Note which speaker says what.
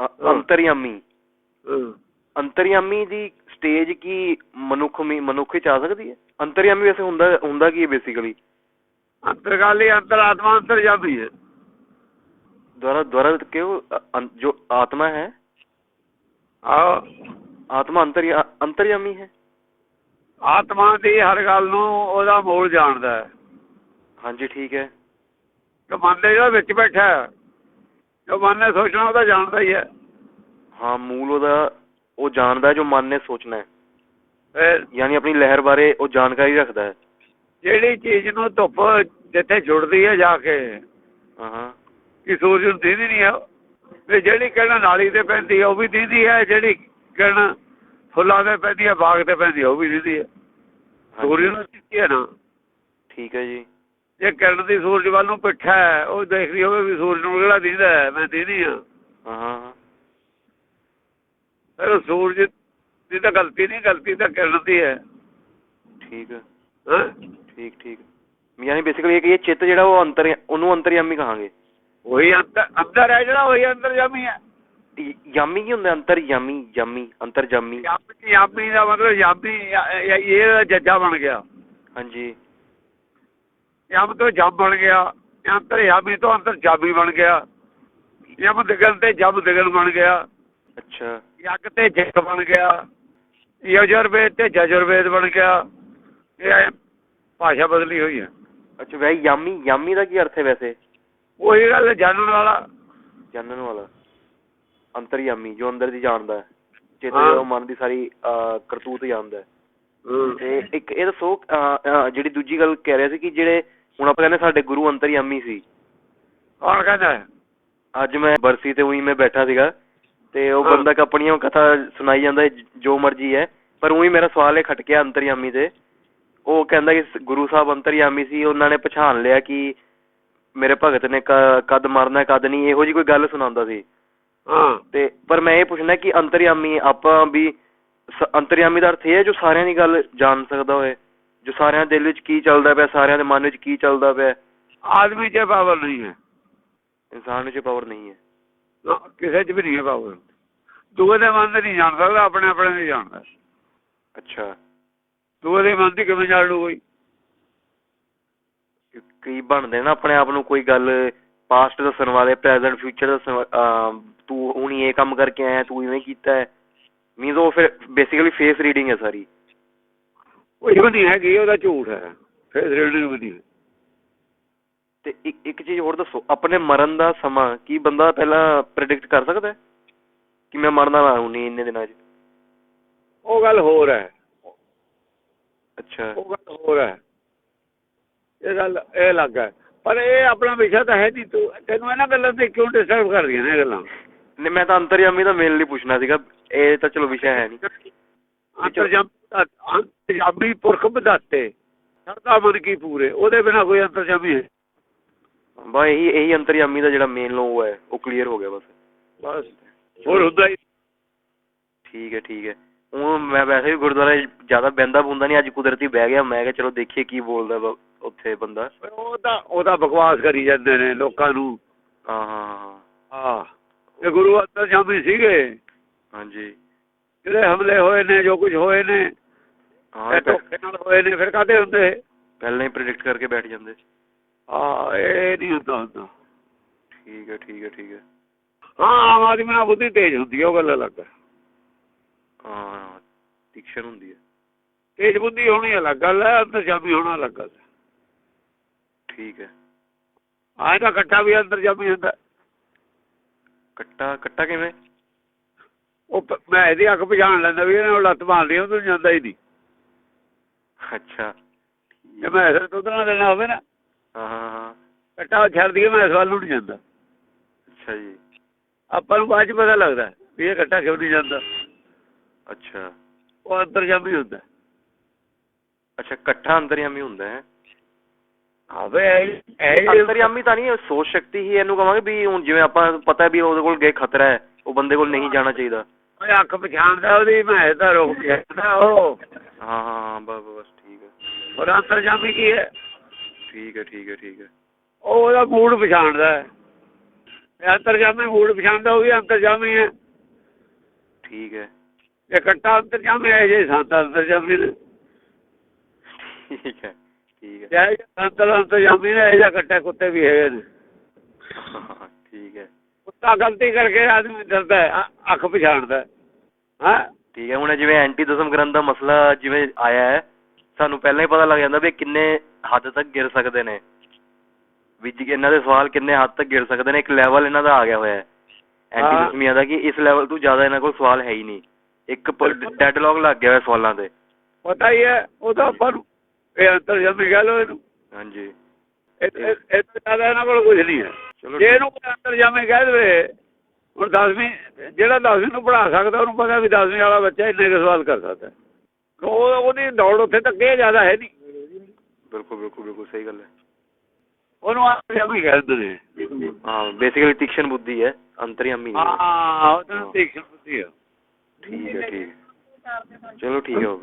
Speaker 1: ਅੰਤਰਯਾਮੀ। ਅੰਤਰਯਾਮੀ ਦੀ stage ਕੀ ਮਨੁੱਖ ਮਨੁੱਖ ਚਾ ਸਕਦੀ ਹੈ? ਅੰਤਰਯਾਮੀ ਵੈਸੇ ਹੁੰਦਾ ਹੁੰਦਾ ਕੀ ਹੈ ਬੇਸਿਕਲੀ
Speaker 2: ਅੰਤਰਕਾਲੀ ਅੰਤਰਾਤਮਾ ਅੰਤਰਜਾਮੀ ਹੈ।
Speaker 1: ਦੁਆਰਾ ਦੁਆਰਾ ਕਿਉਂ ਜੋ ਆਤਮਾ ਹੈ?
Speaker 2: ਆਹ।
Speaker 1: ਆਤਮਾ ਅੰਤਰ ਅੰਤਰਯਾਮੀ ਹੈ?
Speaker 2: ਆਤਮਾ ਦੀ ਹਰ ਗੱਲ ਨੂੰ ਉਹਦਾ ਮੂਲ ਜਾਣਦਾ ਹੈ।
Speaker 1: ਹਾਂਜੀ ਠੀਕ ਹੈ।
Speaker 2: ਕਿ ਮਨ ਦੇ ਜਿਹੜਾ ਵਿੱਚ ਬੈਠਾ ਹੈ। ਜੋ ਮਨ ਨੇ ਸੋਚਣਾ ਉਹਦਾ ਜਾਣਦਾ ਹੀ ਹੈ।
Speaker 1: ਹਾਂ ਮੂਲ ਉਹਦਾ ਉਹ ਜਾਣਦਾ ਜੋ ਮਨ ਨੇ ਸੋਚਣਾ ਹੈ। ਯਾਨੀ ਆਪਣੀ ਲਹਿਰ ਬਾਰੇ ਉਹ ਜਾਣਕਾਰੀ ਰੱਖਦਾ ਹੈ।
Speaker 2: ਜਿਹੜੀ ਚੀਜ਼ ਨੂੰ ਧੁੱਪ ਜਿੱਥੇ ਜੁੜਦੀ ਹੈ ਜਾ ਕੇ
Speaker 1: ਹਾਂ
Speaker 2: ਕਿ ਸੂਰਜ ਨੂੰ ਦੀਦੀ ਨਹੀਂ ਹੈ ਤੇ ਜਿਹੜੀ ਕਿਰਨ ਨਾਲੀ ਤੇ ਪੈਂਦੀ ਹੈ ਉਹ ਵੀ ਦੀਦੀ ਹੈ ਜਿਹੜੀ ਕਿਰਨ ਫੁੱਲਾਂ ਤੇ ਪੈਂਦੀ ਹੈ ਬਾਗ ਤੇ ਪੈਂਦੀ ਉਹ ਵੀ ਦੀਦੀ ਹੈ। ਸੂਰਜ ਨੂੰ ਦਿੱਤੀ ਹੈ ਨਾ।
Speaker 1: ਠੀਕ ਹੈ ਜੀ।
Speaker 2: ਜੇ ਕਿਰਨ ਦੀ ਸੂਰਜ ਵੱਲ ਨੂੰ ਪਿੱਠ ਹੈ ਉਹ ਦੇਖਦੀ ਹੋਵੇ ਵੀ ਸੂਰਜ ਨੂੰ ਕਿਹੜਾ ਦੀਦਾ ਹੈ ਮੈਂ ਦੀਦੀ ਹਾਂ।
Speaker 1: ਹਾਂ।
Speaker 2: ਫਿਰ ਸੂਰਜ ਦੀ ਤਾਂ ਗਲਤੀ ਨਹੀਂ ਗਲਤੀ ਤਾਂ ਕਿਰਨ ਦੀ ਹੈ।
Speaker 1: ਠੀਕ ਹੈ। ਠੀਕ ਠੀਕ। ਯਾਨੀ ਬੇਸਿਕਲੀ ਇਹ ਚਿੱਤ ਜਿਹੜਾ ਉਹ ਅੰਤਰ ਉਹਨੂੰ ਅੰਤਰਯਾਮੀ ਕਹਾਂਗੇ।
Speaker 2: ਉਹੀ ਅੰਦਰ ਅੰਦਰ ਹੈ ਜਿਹੜਾ ਉਹੀ ਅੰਦਰ ਜਾਮੀ ਹੈ
Speaker 1: ਯਾਮੀ ਕੀ ਹੁੰਦਾ? ਅੰਤਰਯਾਮੀ ਯਾਮੀ
Speaker 2: ਯਾਮੀ ਯਾਮੀ ਦਾ ਮਤਲਬ ਯਾਮੀ ਇਹ ਜੱਜਾ ਬਣ ਗਿਆ।
Speaker 1: ਹਾਂਜੀ।
Speaker 2: ਯਮ ਤੋਂ ਜਮ ਬਣ ਗਿਆ ਅੰਤਰ ਯਾਮੀ ਤੋਂ ਅੰਤਰ ਜਾਮੀ ਬਣ ਗਿਆ। ਯਮ ਦਿਗਨ ਤੇ ਜਮ ਦਿਗਨ ਬਣ ਗਿਆ।
Speaker 1: ਅੱਛਾ।
Speaker 2: ਯੱਗ ਤੇ ਜਗ ਬਣ ਗਿਆ। ਯਜੁਰਵੇਦ ਤੇ ਜਜੁਰਵੇਦ ਬਣ ਗਿਆ। ਇਹ ਭਾਸ਼ਾ ਬਦਲੀ ਹੋਈ ਹੈ।
Speaker 1: ਅੱਛਾ ਵੈ ਯਾਮੀ ਯਾਮੀ ਦਾ ਕੀ ਅਰਥ ਹੈ ਵੈਸੇ?
Speaker 2: ਉਹੀ ਗੱਲ ਜਾਣਨ ਵਾਲਾ।
Speaker 1: ਜਾਣਨ ਵਾਲਾ। ਅੰਤਰਯਾਮੀ ਜੋ ਅੰਦਰ ਦੀ ਜਾਣਦਾ ਹੈ। ਚਿੱਤ
Speaker 2: ਹਾਂ।
Speaker 1: ਜੋ ਮਨ ਦੀ ਸਾਰੀ ਕਰਤੂਤ ਜਾਣਦਾ ਹੈ। ਤੇ ਇੱਕ ਇਹ ਦੱਸੋ ਜਿਹੜੀ ਦੂਜੀ ਗੱਲ ਕਹਿ ਰਿਹਾ ਸੀ ਕਿ ਜਿਹੜੇ ਹੁਣ ਆਪਾਂ ਕਹਿੰਦੇ ਸਾਡੇ ਗੁਰੂ ਅੰਤਰਯਾਮੀ ਸੀ।
Speaker 2: ਕੌਣ ਕਹਿੰਦਾ ਹੈ?
Speaker 1: ਅੱਜ ਮੈਂ ਬਰਸੀ ਤੇ ਉਹੀ ਮੈਂ ਬੈਠਾ ਸੀਗਾ ਤੇ ਉਹ
Speaker 2: ਹਾਂ।
Speaker 1: ਬੰਦਾ ਕ- ਆਪਣੀਆਂ ਕਥਾ ਸੁਣਾਈ ਜਾਂਦਾ ਹੈ, ਜ- ਮਰਜ਼ੀ ਹੈ। ਪਰ ਉਹੀ ਮੇਰਾ ਸਵਾਲ ਇਹ ਖਟਕਿਆ ਅੰਤਰਯਾਮੀ ਤੇ। ਉਹ ਕਹਿੰਦਾ ਕਿ ਗੁਰੂ ਸਾਹਿਬ ਅੰਤਰਯਾਮੀ ਸੀ। ਉਹਨਾਂ ਨੇ ਪਛਾਣ ਲਿਆ ਕਿ ਮੇਰੇ ਭਗਤ ਨੇ ਕਦ ਮਰਨਾ ਕਦ ਨਹੀਂ ਇਹੋ ਜੀ ਕੋਈ ਗੱਲ ਸੁਣਾਉਂਦਾ ਸੀ।
Speaker 2: ਹਾਂ।
Speaker 1: ਤੇ ਪਰ ਮੈਂ ਇਹ ਪੁੱਛਣਾ ਕਿ ਅੰਤਰਯਾਮੀ ਆਪਾਂ ਵੀ ਅੰਤਰਯਾਮੀ ਦਾ ਅਰਥ ਇਹ ਹੈ ਜੋ ਸਾਰਿਆਂ ਦੀ ਗੱਲ ਜਾਣ ਸਕਦਾ ਹੋਏ। ਜੋ ਸਾਰਿਆਂ ਦੇ ਦਿਲ ਵਿੱਚ ਕੀ ਚੱਲਦਾ ਪਿਆ ਸਾਰਿਆਂ ਦੇ ਮਨ ਵਿੱਚ ਕੀ ਚੱਲਦਾ ਪਿਆ।
Speaker 2: ਆਦਮੀ 'ਚ ਪਾਵਰ ਨਹੀਂ ਹੈ।
Speaker 1: ਇਨਸਾਨ ਵਿੱਚ ਪਾਵਰ ਨਹੀਂ ਹੈ।
Speaker 2: ਕਿਸੇ 'ਚ ਵੀ ਨਹੀਂ ਹੈ ਪਾਵਰ ਦੂਏ ਦੇ ਮਨ ਦੇ ਨਹੀਂ ਜਾਣ ਸਕਦਾ ਆਪਣੇ ਆਪਣੇ ਨਹੀਂ ਜਾਣਦਾ
Speaker 1: ਅੱਛਾ।
Speaker 2: ਦੂਏ ਦੇ ਮਨ ਦੀ ਕਿਵੇਂ ਜਾਣ ਲੂ ਕੋਈ?
Speaker 1: ਕਿ- ਬਣਦੇ ਨਾ ਆਪਣੇ ਆਪ ਨੂੰ ਕੋਈ ਗੱਲ ਪਾਸਟ ਦੱਸਣ ਵਾਲੇ ਪ੍ਰੈਜ਼ੈਂਟ ਫਿਊਚਰ ਦੱਸਣ ਤੂੰ ਹੁਣੀ ਇਹ ਕੰਮ ਕਰਕੇ ਆਇਆ ਤੂੰ ਇਵੇਂ ਕੀਤਾ ਹੈ। ਮੀਨਸ ਉਹ ਫਿਰ ਬੇਸਿਕਲੀ ਫੇਸ ਰੀਡਿੰਗ ਹੈ ਸਾਰੀ।
Speaker 2: ਉਹ ਇਹੋ ਨਹੀਂ ਹੈਗੀ ਉਹਦਾ ਝੂਠ ਹੈ। ਫਿਰ ਰੇਡੀਓ ਵੀ ਨਹੀਂ।
Speaker 1: ਤੇ ਇੱਕ ਇੱਕ ਚੀਜ਼ ਹੋਰ ਦੱਸੋ ਆਪਣੇ ਮਰਨ ਦਾ ਸਮਾਂ ਕੀ ਬੰਦਾ ਪਹਿਲਾਂ ਪ੍ਰੈਡਿਕਟ ਕਰ ਸਕਦਾ ਹੈ? ਕਿ ਮੈਂ ਮਰਨਾ ਵਾ ਹੁਣੀ ਇੰਨੇ ਦਿਨਾਂ 'ਚ?
Speaker 2: ਉਹ ਗੱਲ ਹੋਰ ਹੈ।
Speaker 1: ਅੱਛਾ।
Speaker 2: ਉਹ ਗੱਲ ਹੋਰ ਹੈ। ਇਹ ਗੱਲ ਇਹ ਅਲੱਗ ਹੈ। ਪਰ ਇਹ ਆਪਣਾ ਵਿਸ਼ਾ ਤਾਂ ਹੈ ਨਹੀਂ ਤੂੰ ਤੈਨੂੰ ਇਹਨਾਂ ਗੱਲਾਂ ਤੇ ਕਿਉਂ ਡਿਸਟਰਬ ਕਰਦੀਆਂ ਨੇ ਇਹ ਗੱਲਾਂ?
Speaker 1: ਨਹੀਂ ਮੈਂ ਤਾਂ ਅੰਤਰਯਾਮੀ ਦਾ ਮੇਨ ਲਈ ਪੁੱਛਣਾ ਸੀਗਾ। ਇਹ ਤਾਂ ਚਲੋ ਵਿਸ਼ਾ ਹੈ ਨਹੀਂ।
Speaker 2: ਅੰਤਰਜਾਮ ਅੰਤਰਜਾਮੀ ਪੁਰਖ ਬਦਾਤੇ। ਸਰਦਾ ਮਨ ਕੀ ਪੂਰੇ ਉਹਦੇ ਬਿਨਾ ਕੋਈ ਅੰਤਰਜਾਮੀ ਹੈ।
Speaker 1: ਬਾ ਇਹੀ ਇਹੀ ਅੰਤਰਯਾਮੀ ਦਾ ਜਿਹੜਾ ਮੇਨ ਲੋ ਹੈ ਉਹ ਕਲੀਅਰ ਹੋ ਗਿਆ ਬਸ।
Speaker 2: ਬਸ ਹੋਰ ਹੁੰਦਾ ਹੀ।
Speaker 1: ਠੀਕ ਹੈ ਠੀਕ ਹੈ। ਉਹ ਮੈਂ ਵੈਸੇ ਵੀ ਗੁਰਦੁਆਰੇ ਜ਼ਿਆਦਾ ਬਹਿੰਦਾ ਬੁੰਦਾ ਨਹੀਂ ਅੱਜ ਕੁਦਰਤੀ ਬਹਿ ਗਿਆ। ਮੈਂ ਕਿਹਾ ਚਲੋ ਦੇਖੀਏ ਕੀ ਬੋਲਦਾ ਉੱਥੇ ਬੰਦਾ।
Speaker 2: ਉਹ ਤਾਂ ਉਹਦਾ ਬਕਵਾਸ ਕਰੀ ਜਾਂਦੇ ਨੇ ਲੋਕਾਂ ਨੂੰ।
Speaker 1: ਹਾਂ ਹਾਂ ਹਾਂ
Speaker 2: ਇਹ ਗੁਰੂ ਅੰਤਰਜਾਮੀ ਸੀਗੇ।
Speaker 1: ਹਾਂਜੀ।
Speaker 2: ਜਿਹੜੇ ਹਮਲੇ ਹੋਏ ਨੇ ਜੋ ਕੁਝ ਹੋਏ ਨੇ
Speaker 1: ਹਾਂ
Speaker 2: ਧੋਖੇ ਨਾਲ ਹੋਏ ਨੇ ਫਿਰ ਕਾਹਦੇ ਹੁੰਦੇ?
Speaker 1: ਪਹਿਲਾਂ ਹੀ ਪ੍ਰੈਡਿਕਟ ਕਰਕੇ ਬੈਠ ਜਾਂਦੇ
Speaker 2: ਹਾਂ ਇਹ ਨਹੀਂ ਹੁੰਦਾ ਹੁੰਦਾ।
Speaker 1: ਠੀਕ ਹੈ ਠੀਕ ਹੈ ਠੀਕ ਹੈ।
Speaker 2: ਹਾਂ ਆਮ ਆਦਮੀ ਨਾਲ ਬੁੱਧੀ ਤੇਜ਼ ਹੁੰਦੀ ਹੈ ਉਹ ਗੱਲ ਅਲੱਗ ਹੈ।
Speaker 1: ਹਾਂ ਤਿਕਸ਼ਨ ਹੁੰਦੀ ਹੈ।
Speaker 2: ਤੇਜ਼ ਬੁੱਧੀ ਹੋਣੀ ਅਲੱਗ ਗੱਲ ਹੈ ਅੰਤਰਜਾਮੀ ਹੋਣਾ ਅਲੱਗ ਗੱਲ ਹੈ।
Speaker 1: ਠੀਕ ਹੈ।
Speaker 2: ਆਹ ਤਾਂ ਇਕੱਠਾ ਵੀ ਅੰਤਰਜਾਮੀ ਹੁੰਦਾ
Speaker 1: ਕੱਟਾ ਕੱਟਾ ਕਿਵੇਂ?
Speaker 2: ਉਹ ਮੈਂ ਇਹਦੀ ਅੱਖ ਪਛਾਣ ਲੈਂਦਾ ਵੀ ਇਹਨੇ ਲੱਤ ਮਾਰਦੀ ਉਹ ਤੋਂ ਜਾਂਦਾ ਹੀ ਨਹੀਂ।
Speaker 1: ਅੱਛਾ।
Speaker 2: ਜੇ ਮੈਂ ਇਸ ਤੋਂ ਨਾ ਦੇਣਾ ਹੋਵੇ ਨਾ
Speaker 1: ਹਾਂ ਹਾਂ
Speaker 2: ਛੱਡਦੀ ਹੈ ਮੈਂ ਇਸ ਵੱਲ ਨੂੰ ਨਹੀਂ ਜਾਂਦਾ।
Speaker 1: ਅੱਛਾ ਜੀ।
Speaker 2: ਆਪਾਂ ਨੂੰ ਬਾਅਦ ਚ ਪਤਾ ਲੱਗਦਾ ਵੀ ਇਹ ਇਕੱਠਾ ਕਿਉਂ ਨਹੀਂ ਜਾਂਦਾ।
Speaker 1: ਅੱਛਾ।
Speaker 2: ਉਹ ਅੰਤਰਜਾਮੀ ਹੁੰਦਾ।
Speaker 1: ਅੱਛਾ ਇਕੱਠਾ ਅੰਤਰਯਾਮੀ ਹੁੰਦਾ ਹੈ।
Speaker 2: ਆਵੇ ਇਹ
Speaker 1: ਅੰਤਰਯਾਮੀ ਤਾਂ ਨਹੀਂ ਸੋਚ ਸ਼ਕਤੀ ਹੀ ਇਹਨੂੰ ਕਹਾਂਗੇ ਵੀ ਹੁਣ ਜਿਵੇਂ ਆਪਾਂ ਪਤਾ ਵੀ ਉਹਦੇ ਕੋਲ ਗਏ ਖਤਰਾ ਹੈ ਉਹ ਬੰਦੇ ਕੋਲ ਨਹੀਂ ਜਾਣਾ ਚਾਹੀਦਾ।
Speaker 2: ਓਏ ਅੱਖ ਪਛਾਣਦਾ ਉਹਦੀ ਮੈਂ ਤਾਂ ਰੋਕ ਜਾਂਦਾ ਉਹ।
Speaker 1: ਹਾਂ ਹਾਂ ਬਸ ਬਸ ਠੀਕ ਹੈ।
Speaker 2: ਔਰ ਅੰਤਰਜਾਮੀ ਕੀ ਹੈ?
Speaker 1: ਠੀਕ ਹੈ ਠੀਕ ਹੈ ਠੀਕ ਹੈ।
Speaker 2: ਉਹ ਉਹਦਾ ਮੂਡ ਪਛਾਣਦਾ ਹੈ। ਅੰਤਰਜਾਮੀ ਮੂਡ ਪਛਾਣਦਾ ਉਹ ਵੀ ਅੰਤਰਜਾਮੀ ਹੈ।
Speaker 1: ਠੀਕ ਹੈ।
Speaker 2: ਇਹ ਕੱਟਾ ਅੰਤਰਜਾਮੀ ਹੈ ਜੇ ਸੰਤ ਅੰਤਰਜਾਮੀ ਨੇ।
Speaker 1: ਠੀਕ ਹੈ ਠੀਕ ਹੈ।
Speaker 2: ਜੈ ਸੰਤ ਅੰਤਰਜਾਮੀ ਨੇ ਇਹ ਜਿਹਾ ਕੱਟੇ ਕੁੱਤੇ ਵੀ ਹੈਗੇ ਨੇ।
Speaker 1: ਠੀਕ ਹੈ।
Speaker 2: ਕੁੱਤਾ ਗਲਤੀ ਕਰਕੇ ਆਦਮੀ ਡਰਦਾ ਅੱਖ ਪਛਾਣਦਾ ਹਾਂ?
Speaker 1: ਠੀਕ ਹੈ ਹੁਣ ਜਿਵੇਂ ਐਂਟੀ ਦਸਮ ਗ੍ਰੰਥ ਦਾ ਮਸਲਾ ਜਿਵੇਂ ਆਇਆ ਹੈ ਸਾਨੂੰ ਪਹਿਲਾਂ ਹੀ ਪਤਾ ਲੱਗ ਜਾਂਦਾ ਵੀ ਕਿੰਨੇ ਹੱਦ ਤੱਕ ਗਿਰ ਸਕਦੇ ਨੇ। ਵੀ ਜੀ ਇਹਨਾਂ ਦੇ ਸਵਾਲ ਕਿੰਨੇ ਹੱਦ ਤੱਕ ਗਿਰ ਸਕਦੇ ਨੇ ਇੱਕ ਲੈਵਲ ਇਹਨਾਂ ਦਾ ਆ ਗਿਆ ਹੋਇਆ ਹੈ। ਐਂਟੀ। ਦਸਮੀਆਂ ਦਾ ਕਿ ਇਸ ਲੈਵਲ ਤੋਂ ਜ਼ਿਆਦਾ ਇਹਨਾਂ ਕੋਲ ਸਵਾਲ ਹੈ ਹੀ ਨਹੀਂ। ਇੱਕ ਡੈਡਲੌਗ ਲੱਗ ਗਿਆ ਹੋਇਆ ਸਵਾਲਾਂ ਤੇ।
Speaker 2: ਪਤਾ ਹੀ ਹੈ ਉਹ ਤਾਂ ਆਪਾਂ ਨੂੰ ਇਹ ਅੰਤਰਜਾਮੀ ਕਹਿ ਲੋ ਇਹਨੂੰ।
Speaker 1: ਹਾਂਜੀ।
Speaker 2: ਇਹ ਇਹ- ਇਹਨਾਂ ਕੋਲ ਕੁਝ ਨਹੀਂ ਹੈ।
Speaker 1: ਚਲੋ
Speaker 2: ਜੇ ਇਹਨੂੰ ਕੋਈ ਅੰਤਰਜਾਮੀ ਕਹਿ ਦੇਵੇ ਹੁਣ 10ਵੀਂ ਜਿਹੜਾ 10ਵੀਂ ਨੂੰ ਪੜਾ ਸਕਦਾ ਉਹਨੂੰ ਪਤਾ ਵੀ 10ਵੀਂ ਵਾਲਾ ਬੱਚਾ ਇੰਨੇ ਕੁ ਸਵਾਲ ਕਰ ਸਕਦਾ। ਉਹ ਉਹਦੀ ਦੌੜ ਉੱਥੇ ਤੱਕ ਇਹ ਜ਼ਿਆਦਾ ਹੈ ਨਹੀਂ।
Speaker 1: ਬਿਲਕੁਲ ਬਿਲਕੁਲ ਬਿਲਕੁਲ ਸਹੀ ਗੱਲ ਹੈ।
Speaker 2: ਉਹਨੂੰ ਅੰਤਰਜਾਮੀ ਕਹਿ ਦਿੰਦੇ ਨੇ।
Speaker 1: ਹਾਂ ਬੇਸਿਕਲੀ ਤੀਕਸ਼ਣ ਬੁੱਧੀ ਹੈ ਅੰਤਰਯਾਮੀ ਹੈ।
Speaker 2: ਉਹ ਤਾਂ ਤੀਕਸ਼ਣ ਬੁੱਧੀ ਹੈ
Speaker 1: ਠੀਕ ਹੈ ਠੀਕ। ਚਲੋ ਠੀਕ ਹੈ ਹੋ